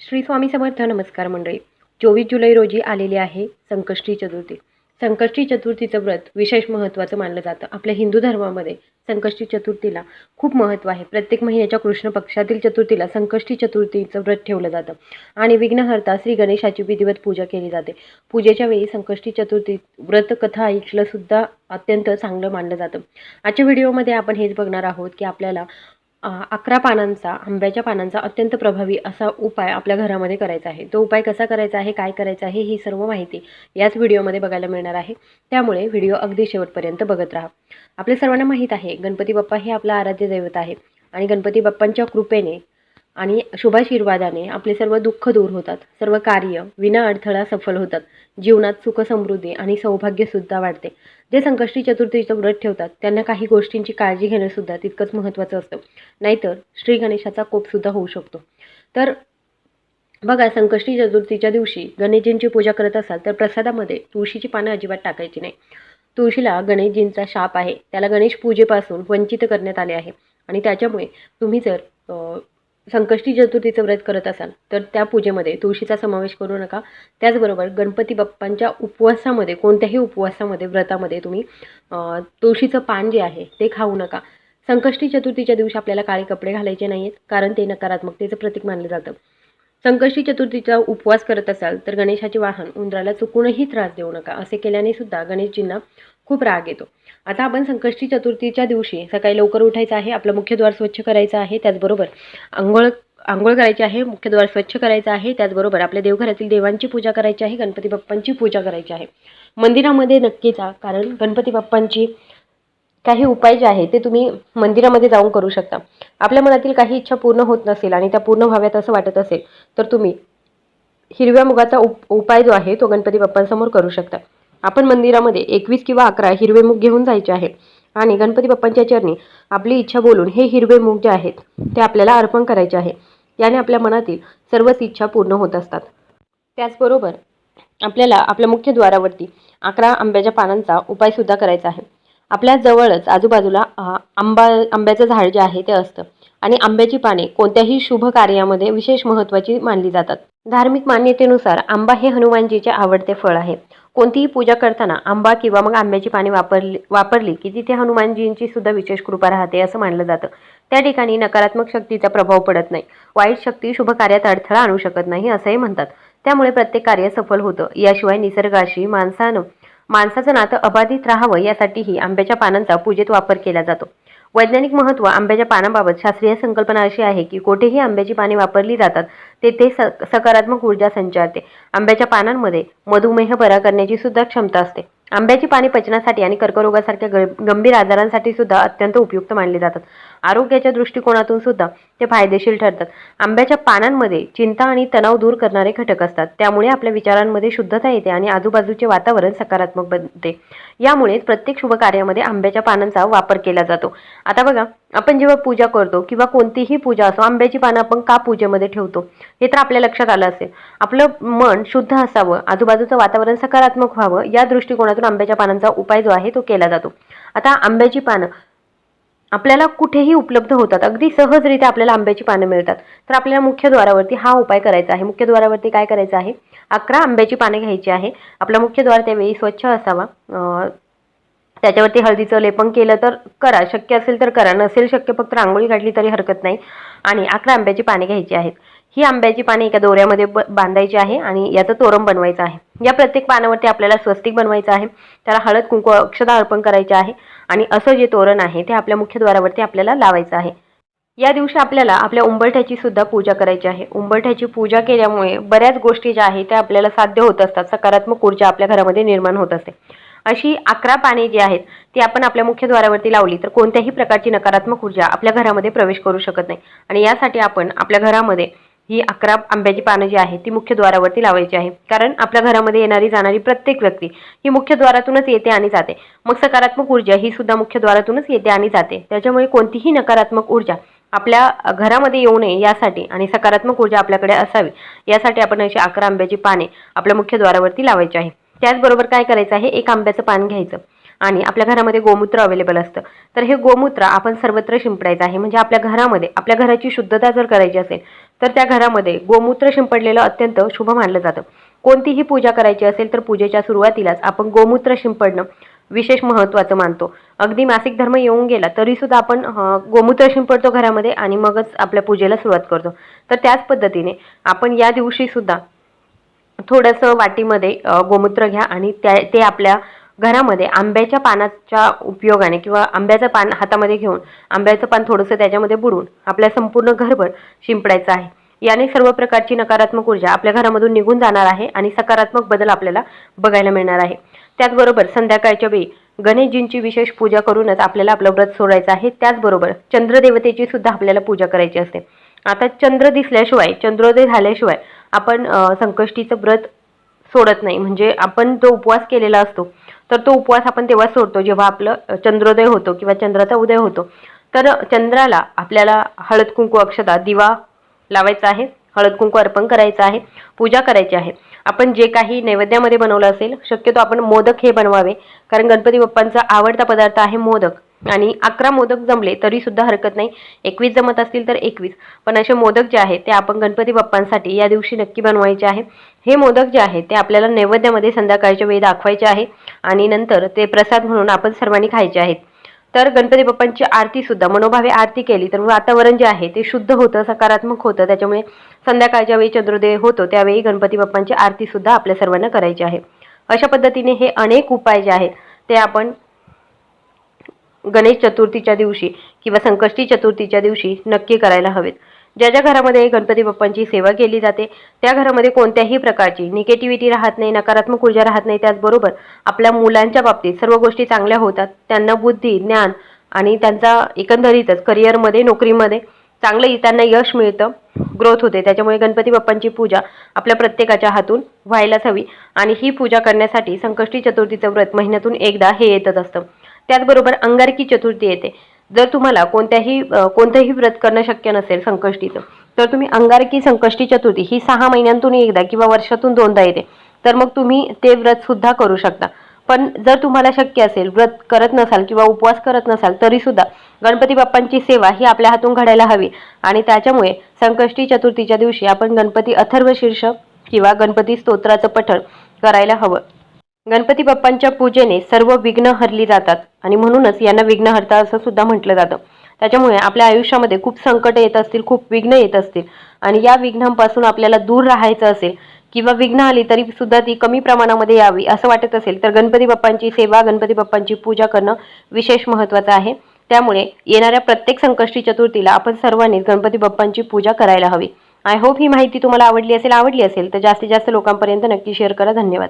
श्री स्वामी समर्थ नमस्कार मंडळी. चोवीस जुलै रोजी आलेली आहे संकष्टी चतुर्थी. संकष्टी चतुर्थीचं व्रत विशेष महत्त्वाचं मानलं जातं. आपल्या हिंदू धर्मामध्ये संकष्टी चतुर्थीला खूप महत्त्व आहे. प्रत्येक महिन्याच्या कृष्ण पक्षातील चतुर्थीला संकष्टी चतुर्थीचं व्रत ठेवलं जातं आणि विघ्नहर्ता श्री गणेशाची विधिवत पूजा केली जाते. पूजेच्या वेळी संकष्टी चतुर्थी व्रतकथा ऐकलंसुद्धा अत्यंत चांगलं मानलं जातं. आजच्या व्हिडिओमध्ये आपण हेच बघणार आहोत की आपल्याला अकरा पानांचा आंब्याच्या पानांचा अत्यंत प्रभावी असा उपाय आपल्या घरामध्ये करायचा आहे. तो उपाय कसा करायचा आहे काय करायचं आहे ही सर्व माहिती याच व्हिडिओमध्ये बघायला मिळणार आहे. त्यामुळे व्हिडिओ अगदी शेवटपर्यंत बघत राहा. आपल्या सर्वांना माहीत आहे गणपती बाप्पा हे आपला आराध्य दैवत आहे आणि गणपती बाप्पांच्या कृपेने आणि शुभाशीर्वादाने आपले सर्व दुःख दूर होतात. सर्व कार्य विना अडथळा सफल होतात. जीवनात सुख समृद्धी आणि सौभाग्यसुद्धा वाढते. जे संकष्टी चतुर्थीचं व्रत ठेवतात त्यांना काही गोष्टींची काळजी घेणंसुद्धा तितकंच महत्त्वाचं असतं. नाहीतर श्री गणेशाचा कोपसुद्धा होऊ शकतो. तर बघा संकष्टी चतुर्थीच्या दिवशी गणेशजींची पूजा करत असाल तर प्रसादामध्ये तुळशीची पानं अजिबात टाकायची नाही. तुळशीला गणेशजींचा शाप आहे. त्याला गणेश पूजेपासून वंचित करण्यात आले आहे. आणि त्याच्यामुळे तुम्ही जर संकष्टी चतुर्थीचं व्रत करत असाल तर त्या पूजेमध्ये तुळशीचा समावेश करू नका. त्याचबरोबर गणपती बाप्पांच्या उपवासामध्ये कोणत्याही उपवासामध्ये व्रतामध्ये तुम्ही तुळशीचं पान जे आहे ते खाऊ नका. संकष्टी चतुर्थीच्या दिवशी आपल्याला काळे कपडे घालायचे नाही आहेत कारण ते नकारात्मकतेचं प्रतीक मानलं जातं. संकष्टी चतुर्थीचा उपवास करत असाल तर गणेशाचे वाहन उंदराला चुकूनही त्रास देऊ नका असे केल्याने सुद्धा गणेशजींना खूप राग येतो. आता आपण संकष्टी चतुर्थीच्या दिवशी सकाळी लवकर उठायचं आहे आपलं मुख्यद्वार स्वच्छ करायचं आहे त्याचबरोबर आंघोळ आंघोळ करायची आहे मुख्यद्वार स्वच्छ करायचं आहे त्याचबरोबर आपल्या देवघरातील देवांची पूजा करायची आहे गणपती बाप्पांची पूजा करायची आहे. मंदिरामध्ये नक्की जा कारण गणपती बाप्पांची काही उपाय जे आहे ते तुम्ही मंदिरामध्ये जाऊन करू शकता. आपल्या मनातील काही इच्छा पूर्ण होत नसेल आणि त्या पूर्ण व्हाव्यात असं वाटत असेल तर तुम्ही हिरव्या मुगाचा उप उपाय जो आहे तो गणपती बाप्पांसमोर करू शकता. आपण मंदिरामध्ये एकवीस किंवा अकरा हिरवे मूग घेऊन जायचे आहे आणि गणपती बाप्पांच्या चरणी आपली इच्छा बोलून हे हिरवे मूग जे आहेत ते आपल्याला अर्पण करायचे आहे. याने आपल्या मनातील सर्वच इच्छा पूर्ण होत असतात. त्याचबरोबर आपल्याला आपल्या मुख्य द्वारावरती अकरा आंब्याच्या पानांचा उपायसुद्धा करायचा आहे. आपल्या जवळच आजूबाजूला आंबा आंब्याचं झाड जे आहे ते असतं. आणि आंब्याची पाने कोणत्याही शुभ कार्यामध्ये विशेष महत्त्वाची मानली जातात. धार्मिक मान्यतेनुसार आंबा हे हनुमानजीचे आवडते फळ आहे. कोणतीही पूजा करताना आंबा किंवा मग आंब्याची पाने वापरली वापरली की तिथे हनुमानजींची सुद्धा विशेष कृपा राहते असं मानलं जातं. त्या ठिकाणी नकारात्मक शक्तीचा प्रभाव पडत नाही. वाईट शक्ती शुभ कार्यात अडथळा आणू शकत नाही असंही म्हणतात. त्यामुळे प्रत्येक कार्य सफल होतं. याशिवाय निसर्गाशी माणसानं माणसाचं नातं अबाधित राहावं यासाठीही आंब्याच्या पानांचा पूजेत वापर केला जातो. वैज्ञानिक महत्त्व आंब्याच्या पानांबाबत शास्त्रीय संकल्पना अशी आहे की कोठेही आंब्याची पाने वापरली जातात तेथे स सकारात्मक ऊर्जा संचारते आंब्याच्या पानांमध्ये मधुमेह बरा करण्याची सुद्धा क्षमता असते. आंब्याची पाने पचनासाठी आणि कर्करोगासारख्या ग- गंभीर आजारांसाठी सुद्धा अत्यंत उपयुक्त मानली जातात. आरोग्याच्या दृष्टिकोनातून सुद्धा ते फायदेशीर ठरतात. आंब्याच्या पानांमध्ये चिंता आणि तणाव दूर करणारे घटक असतात. त्यामुळे आपल्या विचारांमध्ये शुद्धता येते आणि आजूबाजूचे वातावरण सकारात्मक बनते. यामुळेच प्रत्येक शुभ कार्यामध्ये आंब्याच्या पानांचा वापर केला जातो. आता बघा आपण जेव्हा पूजा करतो किंवा कोणतीही पूजा असो आंब्याची पानं आपण का पूजेमध्ये ठेवतो? हे तर आपल्या लक्षात आलं असेल. आपलं मन शुद्ध असावं आजूबाजूचं वातावरण सकारात्मक व्हावं या दृष्टिकोनातून आंब्याच्या पानांचा उपाय जो आहे तो केला जातो. आता आंब्याची पानं आपल्याला कुठेही उपलब्ध होतात. अगदी सहजरित्या आपल्याला आंब्याची पानं मिळतात. तर आपल्याला मुख्य द्वारावरती हा उपाय करायचा आहे. मुख्य द्वारावरती काय करायचं आहे? अकरा आंब्याची पानं घ्यायची आहे. आपला मुख्य द्वार त्यावेळी स्वच्छ असावा. त्याच्यावरती हळदीचं लेपन केलं तर करा. शक्य असेल तर करा. नसेल शक्य फक्त रांगोळी काढली तरी हरकत नाही. आणि अकरा आंब्याची पाने घ्यायची आहेत. ही आंब्याची पाने एका दोऱ्यामध्ये ब बांधायची आहे आणि याचं तोरण बनवायचं आहे. या प्रत्येक पानावरती आपल्याला स्वस्तिक बनवायचं आहे. त्याला हळद कुंकू अक्षता अर्पण करायचे आहे. आणि असं जे तोरण आहे ते आपल्या मुख्यद्वारावरती आपल्याला लावायचं आहे. या दिवशी आपल्याला आपल्या उंबरठ्याची सुद्धा पूजा करायची आहे. उंबरठ्याची पूजा केल्यामुळे बऱ्याच गोष्टी ज्या आहेत त्या आपल्याला साध्य होत असतात. सकारात्मक ऊर्जा आपल्या घरामध्ये निर्माण होत असते. अशी अकरा पाने जी आहेत ती आपण आपल्या मुख्यद्वारावरती लावली तर कोणत्याही प्रकारची नकारात्मक ऊर्जा आपल्या घरामध्ये प्रवेश करू शकत नाही. आणि यासाठी आपण आपल्या घरामध्ये ही अकरा आंब्याची पानं जी आहे ती मुख्य द्वारावरती लावायची आहे. कारण आपल्या घरामध्ये येणारी जाणारी प्रत्येक व्यक्ती ही मुख्य द्वारातूनच येते आणि जाते. मग सकारात्मक ऊर्जा ही सुद्धा मुख्य द्वारातूनच येते आणि जाते. त्याच्यामुळे कोणतीही नकारात्मक ऊर्जा आपल्या घरामध्ये येऊ नये यासाठी आणि सकारात्मक ऊर्जा आपल्याकडे असावी यासाठी आपण अशी अकरा आंब्याची पाने आपल्या मुख्य द्वारावरती लावायची आहे. त्याचबरोबर काय करायचं आहे? एक आंब्याचं पान घ्यायचं. आणि आपल्या घरामध्ये गोमूत्र अवेलेबल असतं. तर हे गोमूत्र आपण सर्वत्र शिंपडायचं आहे. म्हणजे आपल्या घरामध्ये आपल्या घराची शुद्धता जर करायची असेल तर त्या घरामध्ये गोमूत्र शिंपडलेलं अत्यंत शुभ मानलं जातं. कोणतीही पूजा करायची असेल तर पूजेच्या सुरुवातीलाच आपण गोमूत्र शिंपडणं विशेष महत्त्वाचं मानतो. अगदी मासिक धर्म येऊन गेला तरीसुद्धा आपण गोमूत्र शिंपडतो घरामध्ये आणि मगच आपल्या पूजेला सुरुवात करतो. तर त्याच पद्धतीने आपण या दिवशीसुद्धा थोडंसं वाटीमध्ये गोमूत्र घ्या आणि त्या ते आपल्या घरामध्ये आंब्याच्या पानाच्या उपयोगाने किंवा आंब्याचं पान हातामध्ये घेऊन आंब्याचं पान थोडंसं त्याच्यामध्ये बुडून आपल्या संपूर्ण घरभर शिंपडायचं आहे. याने सर्व प्रकारची नकारात्मक ऊर्जा आपल्या घरामधून निघून जाणार आहे आणि सकारात्मक बदल आपल्याला बघायला मिळणार आहे. त्याचबरोबर संध्याकाळच्या वेळी गणेशजींची विशेष पूजा करूनच आपल्याला आपलं व्रत सोडायचं आहे. त्याचबरोबर चंद्रदेवतेची सुद्धा आपल्याला पूजा करायची असते. आता चंद्र दिसल्याशिवाय चंद्रोदय झाल्याशिवाय आपण संकष्टीचं व्रत सोडत नाही. म्हणजे आपण जो उपवास केलेला असतो तर तो उपवास आपण तेव्हा सोडतो जेव्हा आपलं चंद्रोदय होतो किंवा चंद्राचा उदय होतो. तर चंद्राला आपल्याला हळद कुंकू अक्षता दिवा लावायचा आहे. हळद कुंकू अर्पण करायचं आहे. पूजा करायची आहे. आपण जे काही नैवेद्यामध्ये बनवलं असेल शक्यतो आपण मोदक हे बनवावे. कारण गणपती बाप्पांचा आवडता पदार्थ आहे मोदक. आणि अकरा मोदक जमले तरी सुद्धा हरकत नाही. एकवीस जमत असतील तर एकवीस. पण असे मोदक जे आहेत ते आपण गणपती बाप्पांसाठी या दिवशी नक्की बनवायचे आहे हे मोदक जे आहेत ते आपल्याला नैवेद्यामध्ये संध्याकाळच्या वेळी दाखवायचे आहे आणि नंतर ते प्रसाद म्हणून आपण सर्वांनी खायचे आहेत. तर गणपती बाप्पांची आरती सुद्धा मनोभावे आरती केली तर वातावरण जे आहे ते शुद्ध होतं सकारात्मक होतं. त्याच्यामुळे संध्याकाळच्या वेळी चंद्रोदय होतो त्यावेळी गणपती बाप्पांची आरती सुद्धा आपल्या सर्वांना करायची आहे. अशा पद्धतीने हे अनेक उपाय जे आहेत ते आपण गणेश चतुर्थीच्या दिवशी किंवा संकष्टी चतुर्थीच्या दिवशी नक्की करायला हवेत. ज्या ज्या घरामध्ये गणपती बाप्पांची सेवा केली जाते त्या घरामध्ये कोणत्याही प्रकारची निगेटिव्हिटी राहत नाही नकारात्मक ऊर्जा राहत नाही. त्याचबरोबर आपल्या मुलांच्या बाबतीत सर्व गोष्टी चांगल्या होतात. त्यांना बुद्धी ज्ञान आणि त्यांचा एकंदरीतच करिअरमध्ये नोकरीमध्ये चांगलं त्यांना यश मिळतं ग्रोथ होते. त्याच्यामुळे गणपती बाप्पांची पूजा आपल्या प्रत्येकाच्या हातून व्हायलाच हवी. आणि ही पूजा करण्यासाठी संकष्टी चतुर्थीचं व्रत महिन्यातून एकदा हे येतच असतं. त्याचबरोबर अंगारकी चतुर्थी येते. जर तुम्हाला कोणत्याही कोणतंही व्रत करणं शक्य नसेल संकष्टीचं तर तुम्ही अंगारकी संकष्टी चतुर्थी ही सहा महिन्यांतून एकदा किंवा वर्षातून दोनदा येते. तर मग तुम्ही ते व्रत सुद्धा करू शकता. पण जर तुम्हाला शक्य असेल व्रत करत नसाल किंवा उपवास करत नसाल तरी सुद्धा गणपती बाप्पांची सेवा ही आपल्या हातून घडायला हवी. आणि त्याच्यामुळे संकष्टी चतुर्थीच्या दिवशी आपण गणपती अथर्व शीर्ष किंवा गणपती स्तोत्राचं पठण करायला हवं. गणपती बाप्पांच्या पूजेने सर्व विघ्न हरली जातात. आणि म्हणूनच यांना विघ्नहर्ता असं सुद्धा म्हटलं जातं. त्याच्यामुळे आपल्या आयुष्यामध्ये खूप संकट येत असतील खूप विघ्न येत असतील. आणि या विघ्नांपासून आपल्याला दूर राहायचं असेल किंवा विघ्न आली तरी सुद्धा ती कमी प्रमाणामध्ये यावी असं वाटत असेल तर गणपती बाप्पांची सेवा गणपती बाप्पांची पूजा करणं विशेष महत्त्वाचं आहे. त्यामुळे येणाऱ्या प्रत्येक संकष्टी चतुर्थीला आपण सर्वांनीच गणपती बाप्पांची पूजा करायला हवी. आय होप ही माहिती तुम्हाला आवडली असेल आवडली असेल तर जास्तीत जास्त लोकांपर्यंत नक्की शेअर करा. धन्यवाद.